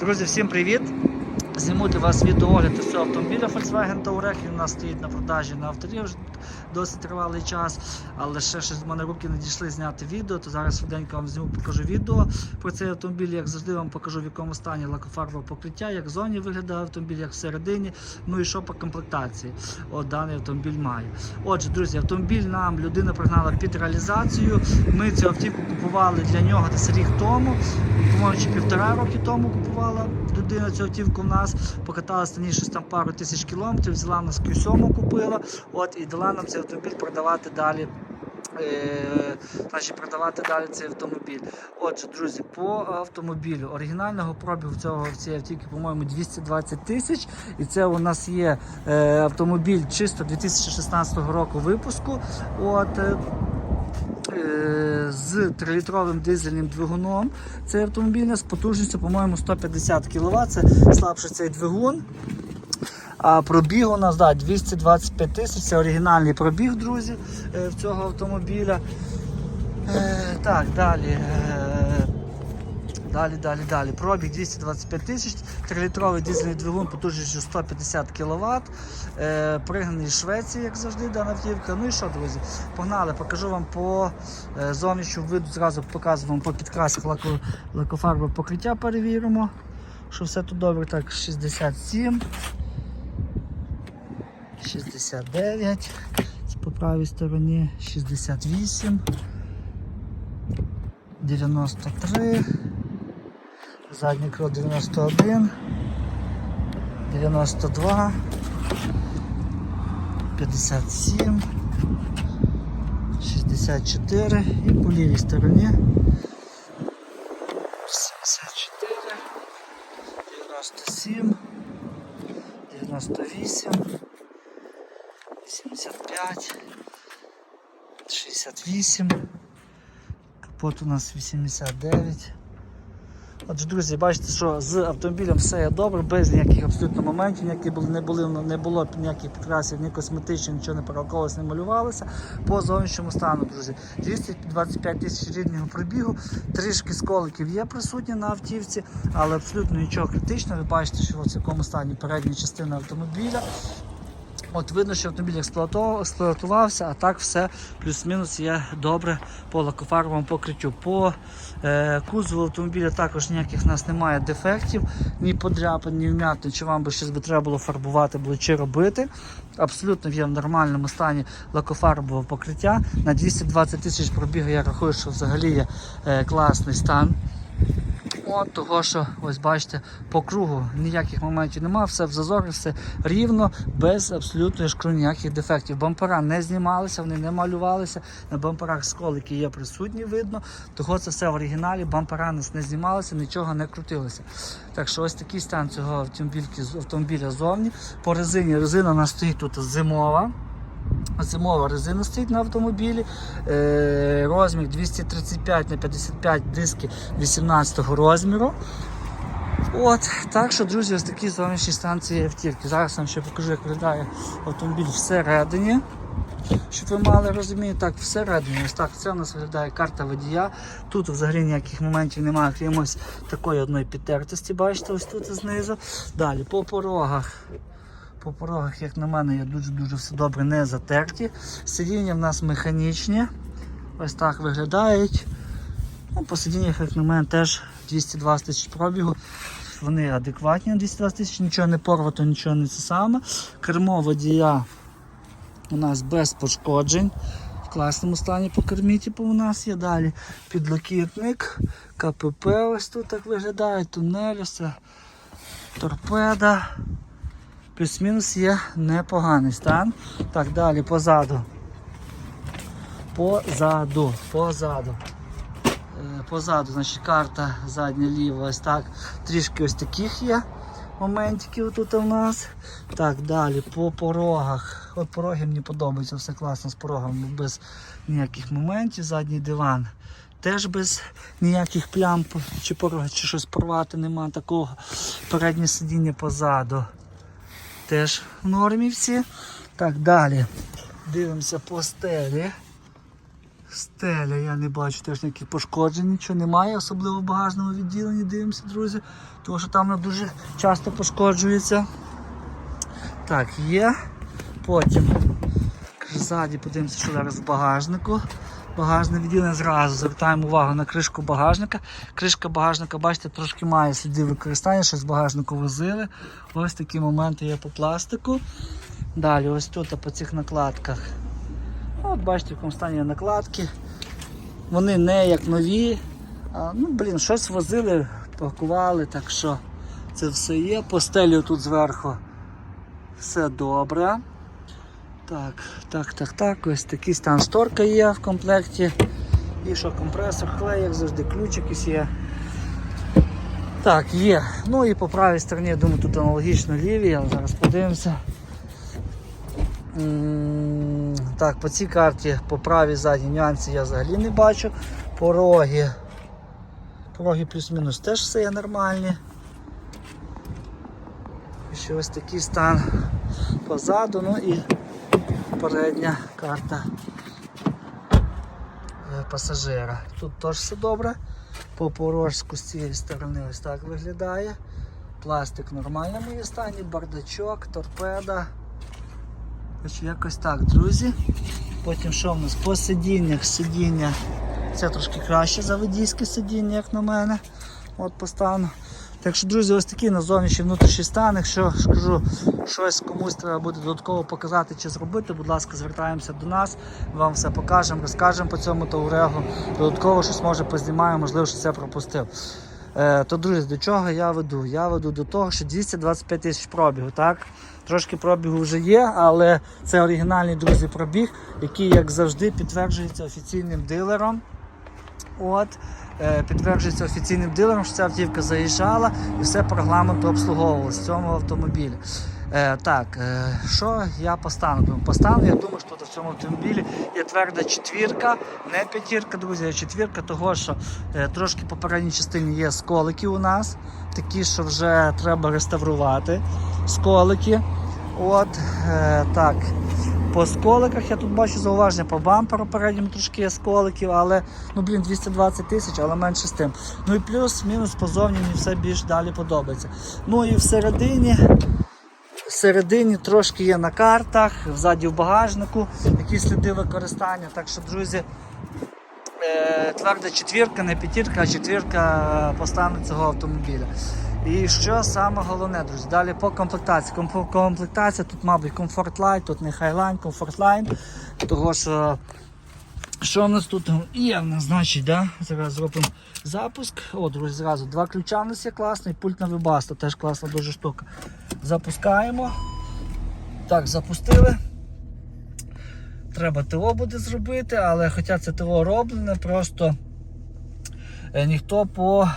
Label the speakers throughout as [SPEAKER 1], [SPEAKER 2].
[SPEAKER 1] Друзі, всім привіт! Зніму для вас відеоогляд із цього автомобіля Volkswagen Touareg. Він у нас стоїть на продажі на авторі вже досить тривалий час, але ще щось в мене руки не дійшли зняти відео, то зараз швиденько вам зніму, покажу відео про цей автомобіль. Як завжди вам покажу в якому стані лакофарбове покриття, як в зоні виглядає автомобіль, як всередині, ну і що по комплектації от даний автомобіль має. Отже, друзі, автомобіль нам людина пригнала під реалізацію. Ми цю автівку купували для нього десь рік тому, по-моєму, чи півтора роки тому купувала людина цю автівку в нас, покаталася на ній щось там пару тисяч кілометрів, взяла нас Q7 купила, от і дала нам цей автомобіль продавати далі. Е, значить, продавати далі цей автомобіль. Отже, друзі, по автомобілю оригінального пробігу цього цій автівки, по-моєму, 220 тисяч. І це у нас є е, автомобіль чисто 2016 року випуску. От, е, з 3-літровим дизельним двигуном. Цей автомобіль з потужністю, по-моєму, 150 кВт. Це слабший цей двигун. А пробіг у нас да, 225 тисяч. Це оригінальний пробіг, друзі, е, в цього автомобіля. Е, Так, далі. Далі, далі, далі. Пробіг 225 тисяч, 3-літровий дизельний двигун потужністю 150 кВт. Е, пригнаний з Швеції, як завжди, дана автівка. Ну і що, друзі? Погнали, покажу вам по е, зовнішньому виду, зразу показую вам по підкрасах лако, лакофарбове покриття перевіримо. Що все тут добре. Так, 67. 69. Це по правій стороні 68. 93. Задній крок 91. 92. 57. 64 і по лівій стороні 74, 97, 98, 85, 68, капот у нас 89. Отже, друзі, бачите, що з автомобілем все є добре, без ніяких абсолютно моментів, ніякі були, не, були, не було ніяких підкрасів, ні косметичних, нічого не перероковувалося, не малювалося. По зовнішньому стану, друзі. 225 тисяч рідного пробігу, трішки сколиків є присутні на автівці, але абсолютно нічого критичного. Ви бачите, що в якому стані передня частина автомобіля. От видно, що автомобіль експлуатувався, а так все плюс-мінус є добре по лакофарбовому покриттю. По е, кузову автомобіля також ніяких в нас немає дефектів, ні подряпин, ні вмятин, чи вам би щось би треба було фарбувати було чи робити. Абсолютно є в нормальному стані лакофарбового покриття. На 220 тисяч пробігу я рахую, що взагалі є е, класний стан. От того, що ось бачите, по кругу ніяких моментів немає, все в зазорі, все рівно, без абсолютно кажу, ніяких дефектів. Бампера не знімалися, вони не малювалися. На бамперах сколики є присутні, видно. Того це все в оригіналі, бампера нас не знімалися, нічого не крутилося. Так що ось такий стан цього автомобіля зовні. По резині резина у нас стоїть тут зимова. Зимова резина стоїть на автомобілі. Е, розмір 235 на 55 диски 18 розміру. От, так що, друзі, ось такі зовнішні станції автівки. Зараз вам ще покажу, як виглядає автомобіль всередині. Щоб ви мали розуміння, так, всередині, ось так, це у нас виглядає карта водія. Тут взагалі ніяких моментів немає, крім ось такої одної підтертості, бачите, ось тут знизу. Далі по порогах. По порогах, як на мене, є дуже-дуже все добре не затерті. Сидіння в нас механічні. Ось так виглядають. Ну, по сидіннях, як на мене, теж 220 тисяч пробігу. Вони адекватні на 220 тисяч, нічого не порвато, нічого не це саме. Кермо водія у нас без пошкоджень. В класному стані по кермі, типу, у нас є далі підлокітник, КПП ось тут так виглядає, тунель, все, торпеда. Плюс-мінус є непоганий стан. Так, далі позаду. Позаду, позаду. Е, Позаду, значить, карта задня ліва, ось так. Трішки ось таких є моментиків тут у нас. Так, далі по порогах. От пороги мені подобаються, все класно з порогами, без ніяких моментів. Задній диван. Теж без ніяких плям чи порога, чи щось порвати нема такого. Переднє сидіння позаду. Теж в нормі всі. Так, далі. Дивимося по стелі. Стеля, я не бачу теж ніяких пошкоджень, нічого немає, особливо в багажному відділенні, дивимося, друзі. Тому що там вона дуже часто пошкоджується. Так, є. Потім ззаді подивимося, що зараз в багажнику. Багажне відділення зразу звертаємо увагу на кришку багажника. Кришка багажника, бачите, трошки має сліди використання, щось з багажнику возили. Ось такі моменти є по пластику. Далі, ось тут по цих накладках. От бачите, в якому стані накладки. Вони не як нові. А, ну, блін, щось возили, пакували, так що це все є. По стелі тут зверху все добре. Так, так, так, так, ось такий стан шторка є в комплекті. І що компресор, клей, як завжди, ключ є. Так, є. Ну і по правій стороні, я думаю, тут аналогічно лівій, але зараз подивимося. Так, по цій карті по правій задній нюансів я взагалі не бачу. Пороги. Пороги плюс-мінус теж все є нормальні. І ще ось такий стан позаду, ну і передня карта е, пасажира. Тут теж все добре. По порожку з цієї сторони ось так виглядає. Пластик в нормальному є стані, бардачок, торпеда. Ось якось так, друзі. Потім що в нас? По сидіннях, сидіння. Це трошки краще за водійське сидіння, як на мене. От по стану. Так що, друзі, ось такий на зовнішній внутрішній стан. Якщо скажу, щось комусь треба буде додатково показати чи зробити, будь ласка, звертаємося до нас, вам все покажемо, розкажемо по цьому таурегу. Додатково щось може познімаємо, можливо, що це пропустив. Е, то, друзі, до чого я веду? Я веду до того, що 225 тисяч пробігу, так? Трошки пробігу вже є, але це оригінальний друзі пробіг, який, як завжди, підтверджується офіційним дилером. От, е, підтверджується офіційним дилером, що ця автівка заїжджала і все по регламенту обслуговувалося цьому автомобілі. Е, так, е, що я по стану? думаю? По стану, я думаю, що в цьому автомобілі є тверда четвірка, не п'ятірка, друзі, а четвірка, того що е, трошки по передній частині є сколики у нас, такі, що вже треба реставрувати. Сколики. От, е, так. По сколиках я тут бачу зауваження по бамперу передньому трошки сколиків, але ну блін 220 тисяч, але менше з тим. Ну і плюс-мінус позовні мені все більш далі подобається. Ну і всередині. Всередині трошки є на картах, взаді в багажнику, якісь сліди використання. Так що, друзі, е, тверда четвірка, не п'ятірка, а четвірка по стану цього автомобіля. І що саме головне, друзі, далі по комплектації. Комплектація тут, мабуть, Comfort Line, тут не Highline, Comfort Line. Того що що в нас тут є? Значить, да? зараз зробимо запуск. О, друзі, зразу два ключа в нас є класний, пульт на вибаста, теж класна дуже штука. Запускаємо. Так, запустили. Треба ТО буде зробити, але хоча це ТО роблене, просто е, ніхто по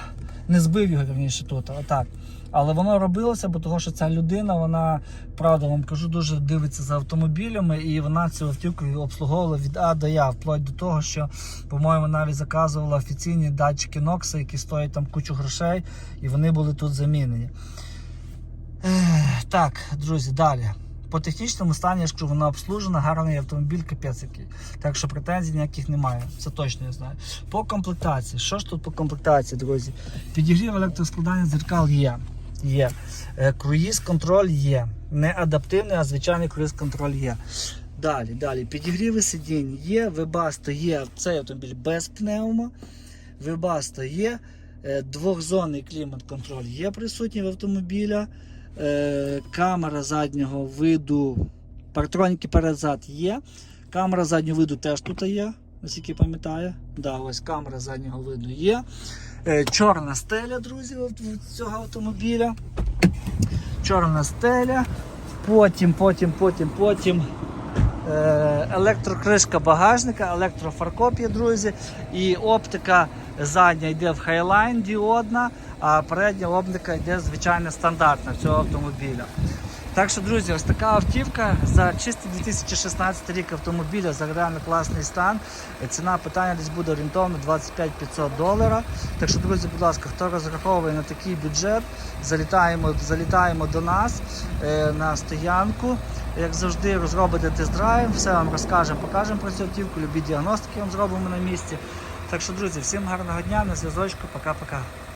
[SPEAKER 1] не збив його вірніше тут. Отак. Але воно робилося, бо того, що ця людина, вона, правда, вам кажу, дуже дивиться за автомобілями, і вона цю автівку обслуговувала від А до Я, вплоть до того, що, по-моєму, навіть заказувала офіційні датчики Noxa, які стоять там кучу грошей, і вони були тут замінені. Так, друзі, далі. По технічному стані, я ж кажу, вона обслужена, гарний автомобіль, капець який. Так що претензій ніяких немає. Це точно я знаю. По комплектації. Що ж тут по комплектації, друзі? Підігрів електроскладання дзеркал є. Є. Е, Круїз контроль є. Не адаптивний, а звичайний круїз контроль є. Далі, далі. Підігріви сидінь є, вебасто є. Цей автомобіль без пневмо. Вебасто є. Е, Двохзонний клімат-контроль є присутній в автомобіля. Е, Камера заднього виду, партроніки перед-зад є. Камера заднього виду теж тут є, наскільки пам'ятаю. Да, ось камера заднього виду є. Е, Чорна стеля, друзі, цього автомобіля. Чорна стеля. Потім, потім, потім, потім. Е, електрокришка багажника, електрофаркоп є, друзі. І оптика задня йде в Highline діодна, а передня оптика йде звичайно стандартна цього автомобіля. Так що, друзі, ось така автівка за чистий 2016 рік автомобіля за реально класний стан. Ціна питання десь буде орієнтовно 25 500 доларів. Так що, друзі, будь ласка, хто розраховує на такий бюджет, залітаємо, залітаємо до нас е, на стоянку. Як завжди, розробите тест-драйв, все вам розкажемо, покажемо про цю автівку, любі діагностики вам зробимо на місці. Так що, друзі, всім гарного дня, на зв'язочку, пока-пока.